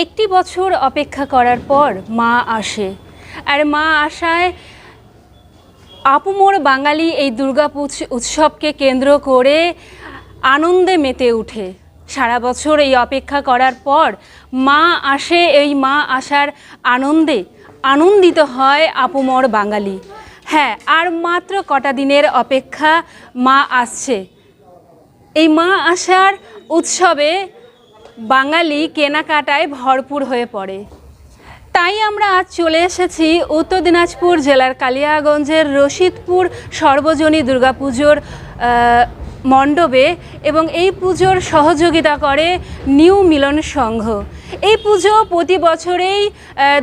একটি বছর অপেক্ষা করার পর মা আসে। আর মা আসায় আপুমোর বাঙালি এই দুর্গা উৎসবকে কেন্দ্র করে আনন্দে মেতে ওঠে সারা বছর এই অপেক্ষা করার পর মা আসে, এই মা আসার আনন্দে আনন্দিত হয় আপুমোর বাঙালি। হ্যাঁ আর মাত্র কটা দিনের অপেক্ষা মা আসছে। এই মা আসার উৎসবে বাঙালি কেনাকাটায় ভরপুর হয়ে পড়ে। তাই আমরা আজ চলে এসেছি উত্তর দিনাজপুর জেলার কালিয়াগঞ্জের রশিদপুর সর্বজনী দুর্গাপুজোর মণ্ডপে এবং এই পুজোর সহযোগিতা করে নিউ মিলন সংঘ। এই পুজো প্রতি বছরেই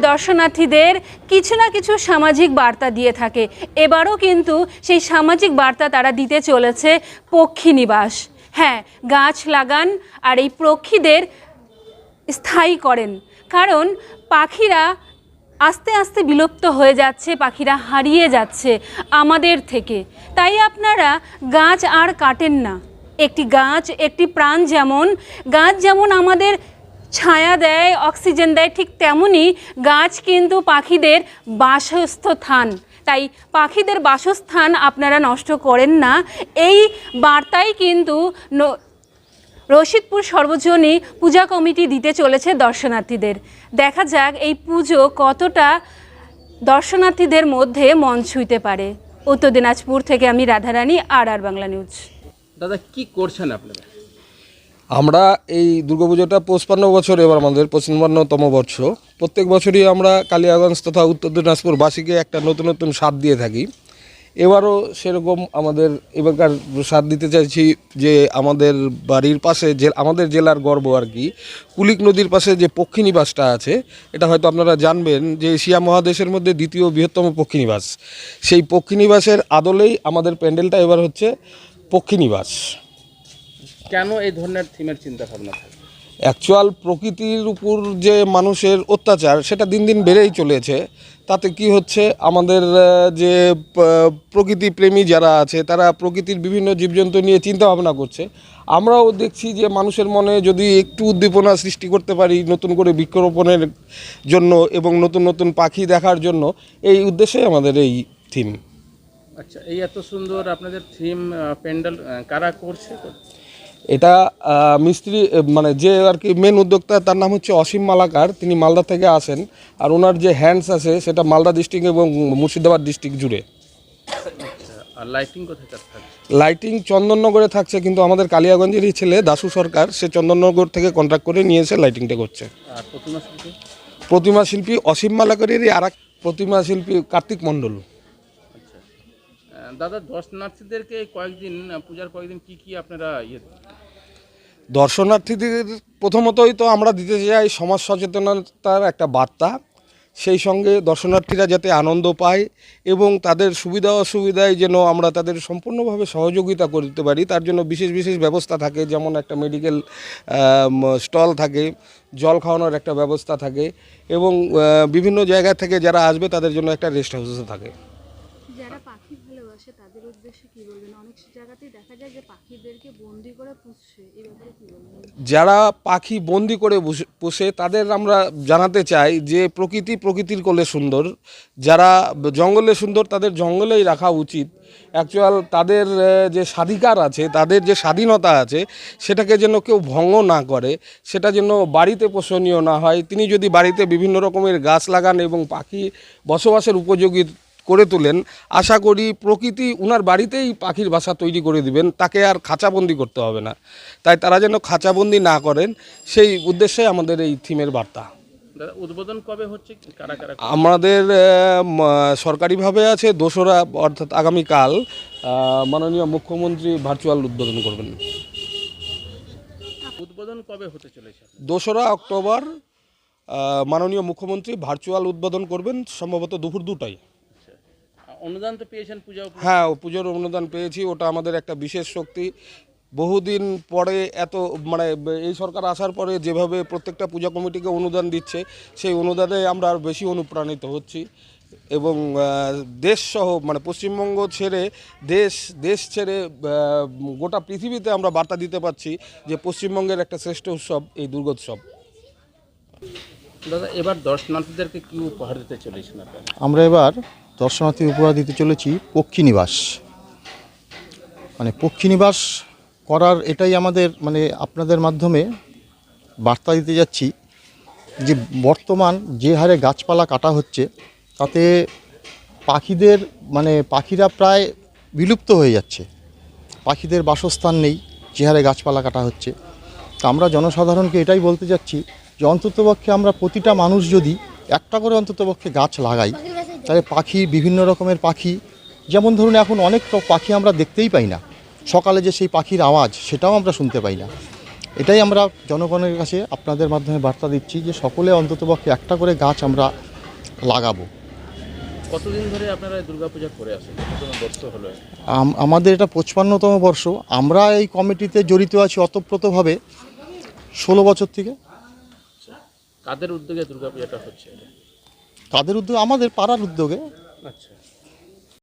দর্শনার্থীদের কিছু না কিছু সামাজিক বার্তা দিয়ে থাকে। এবারও কিন্তু সেই সামাজিক বার্তা তারা দিতে চলেছে পক্ষী নিবাস। হ্যাঁ গাছ লাগান আর এই পক্ষীদের স্থায়ী করেন। কারণ পাখিরা আস্তে আস্তে বিলুপ্ত হয়ে যাচ্ছে, পাখিরা হারিয়ে যাচ্ছে আমাদের থেকে। তাই আপনারা গাছ আর কাটেন না। একটি গাছ, একটি প্রাণ যেমন, গাছ যেমন আমাদের ছায়া দেয়, অক্সিজেন দেয়, ঠিক তেমনই গাছ কিন্তু পাখিদের বাসস্থান। তাই পাখিদের বাসস্থান আপনারা নষ্ট করেন না। এই বার্তাই কিন্তু রশিদপুর সর্বজনী পূজা কমিটি দিতে চলেছে দর্শনার্থীদের। দেখা যাক এই পুজো কতটা দর্শনার্থীদের মধ্যে মন ছুঁইতে পারে। উত্তর দিনাজপুর থেকে আমি রাধারানী, আর আর বাংলা নিউজ। দাদা, কি করছেন আপনারা? আমরা এই দুর্গাপুজোটা পঁচপান্ন বছর এবার আমাদের পঁচপান্নতম বর্ষ। প্রত্যেক বছরই আমরা কালিয়াগঞ্জ তথা উত্তর দিনাজপুরবাসীকে একটা নতুন নতুন স্বাদ দিয়ে থাকি। এবারও সেরকম আমাদের এবারকার স্বাদ দিতে চাইছি যে আমাদের বাড়ির পাশে যে, আমাদের জেলার গর্ব আর কি, কুলিক নদীর পাশে যে পক্ষীনিবাসটা আছে, এটা হয়তো আপনারা জানবেন যে এশিয়া মহাদেশের মধ্যে দ্বিতীয় বৃহত্তম পক্ষীনিবাস সেই পক্ষীনিবাসের আদলেই আমাদের প্যান্ডেলটা এবার হচ্ছে পক্ষীনিবাস কেন এই ধরনের থিমের চিন্তা ভাবনা থাকে? অ্যাকচুয়াল প্রকৃতির উপর যে মানুষের অত্যাচার সেটা দিন দিন বেড়েই চলেছে। তাতে কি হচ্ছে? আমাদের যে প্রকৃতি প্রেমী যারা আছে তারা প্রকৃতির বিভিন্ন জীবজন্তু নিয়ে চিন্তা ভাবনা করছে। আমরাও দেখছি যে মানুষের মনে যদি একটু উদ্দীপনা সৃষ্টি করতে পারি নতুন করে বৃক্ষরোপণের জন্য এবং নতুন নতুন পাখি দেখার জন্য এই উদ্দেশ্যে আমাদের এই থিম। আচ্ছা এই এত সুন্দর আপনাদের থিম প্যান্ডেল কারা করছে? এটা মিস্ত্রি মানে যে আর কি মেন উদ্যোক্তা তার নাম হচ্ছে অসীম মালাকার। তিনি মালদা থেকে আসেন আর ওনার যে হ্যান্ডস আছে সেটা মালদা ডিস্ট্রিক্ট এবং মুর্শিদাবাদ ডিস্ট্রিক্ট জুড়ে। আচ্ছা লাইটিং কোথায় লাইটিং চন্দননগরে থাকছে কিন্তু আমাদের কালিয়াগঞ্জেরই ছেলে দাসু সরকার সে চন্দননগর থেকে কন্ট্রাক্ট করে নিয়ে এসে লাইটিংটা করছে। আর প্রতিমা শিল্পী? প্রতিমা শিল্পী অসীম মালাকারেরই আর প্রতিমা শিল্পী কার্তিক মণ্ডল। আচ্ছা দাদা, দর্শনার্থীদেরকে কয়েকদিন পূজার কয়েকদিন কি কি আপনারা ইয়ে দর্শনার্থীদের প্রথমতই তো আমরা দিতে চাই সমাজ সচেতনতার একটা বার্তা। সেই সঙ্গে দর্শনার্থীরা যাতে আনন্দ পায় এবং তাদের সুবিধা অসুবিধায় যেন আমরা তাদের সম্পূর্ণভাবে সহযোগিতা করতে পারি, তার জন্য বিশেষ বিশেষ ব্যবস্থা থাকে, যেমন একটা মেডিকেল স্টল থাকে, জল খাওয়ানোর একটা ব্যবস্থা থাকে এবং বিভিন্ন জায়গা থেকে যারা আসবে তাদের জন্য একটা রেস্ট হাউসও থাকে। তাদের উদ্দেশ্যে কি বলবেন? অনেক জায়গাতেই দেখা যায় যে পাখিদেরকে বন্দি করে পুষছে। এই ব্যাপারে কি বলবেন? যারা পাখি বন্দি করে পোষে তাদের আমরা জানাতে চাই যে প্রকৃতি প্রকৃতির কোলে সুন্দর। যারা জঙ্গলে সুন্দর, তাদের জঙ্গলেই রাখা উচিত। অ্যাকচুয়াল তাদের যে স্বাধিকার আছে, তাদের যে স্বাধীনতা আছে, সেটাকে যেন কেউ ভঙ্গ না করে, সেটা যেন বাড়িতে পোষণীয় না হয়। তিনি যদি বাড়িতে বিভিন্ন রকমের গাছ লাগান এবং পাখি বসবাসের উপযোগী করে তোলেন। আশা করি প্রকৃতি উনার বাড়িতেই পাখির বাসা তৈরি করে দিবেন তাকে আর খাঁচাবন্দি করতে হবে না। তাই তারা যেন খাঁচাবন্দি না করেন সেই উদ্দেশ্যে আমাদের এই থিমের বার্তা। উদ্বোধন কবে হচ্ছে? কারা কারা আমাদের সরকারিভাবে আছে দোসরা অর্থাৎ আগামীকাল মাননীয় মুখ্যমন্ত্রী ভার্চুয়াল উদ্বোধন করবেন। উদ্বোধন কবে হতে চলেছে? দোসরা অক্টোবর মাননীয় মুখ্যমন্ত্রী ভার্চুয়াল উদ্বোধন করবেন সম্ভবত দুপুর দুটায়। অনুদান তো পেয়েছেন পূজা হ্যাঁ ও পুজোর অনুদান পেয়েছি ওটা আমাদের একটা বিশেষ শক্তি। বহুদিন পরে এত মানে এই সরকার আসার পরে যেভাবে প্রত্যেকটা পূজা কমিটিকে অনুদান দিচ্ছে সেই অনুদানে আমরা আর বেশি অনুপ্রাণিত হচ্ছি। এবং দেশ সহ মানে পশ্চিমবঙ্গ ছেড়ে দেশ দেশ ছেড়ে গোটা পৃথিবীতে আমরা বার্তা দিতে পারছি যে পশ্চিমবঙ্গের একটা শ্রেষ্ঠ উৎসব এই দুর্গোৎসব। দাদা এবার দর্শনার্থীদেরকে কি উপহার দিতে চলেছেন আমরা এবার দর্শনার্থী উপহার দিতে চলেছি পক্ষী নিবাস। মানে পক্ষী নিবাস করার এটাই আমাদের মানে আপনাদের মাধ্যমে বার্তা দিতে যাচ্ছি যে বর্তমান যে হারে গাছপালা কাটা হচ্ছে, তাতে পাখিদের মানে পাখিরা প্রায় বিলুপ্ত হয়ে যাচ্ছে। পাখিদের বাসস্থান নেই, যে হারে গাছপালা কাটা হচ্ছে। তা আমরা জনসাধারণকে এটাই বলতে যাচ্ছি যে অন্ততপক্ষে আমরা প্রতিটা মানুষ যদি একটা করে অন্ততপক্ষে গাছ লাগাই তাহলে পাখি বিভিন্ন রকমের পাখি। যেমন ধরুন এখন অনেক পাখি আমরা দেখতেই পাই না। সকালে যে সেই পাখির আওয়াজ সেটাও আমরা শুনতে পাই না। এটাই আমরা জনগণের কাছে আপনাদের মাধ্যমে বার্তা দিচ্ছি যে সকলে অন্ততপক্ষে একটা করে গাছ আমরা লাগাবো। কতদিন ধরে আপনারা দুর্গাপূজা করে আসেন? বর্ষ হলো? আমাদের এটা পঁচপান্নতম বর্ষ। আমরা এই কমিটিতে জড়িত আছি অতপ্রতভাবে ষোলো বছর থেকে। কাদের উদ্যোগে দুর্গাপূজাটা হচ্ছে? তাদের উদ্যোগে আমাদের পাড়ার উদ্যোগে আচ্ছা।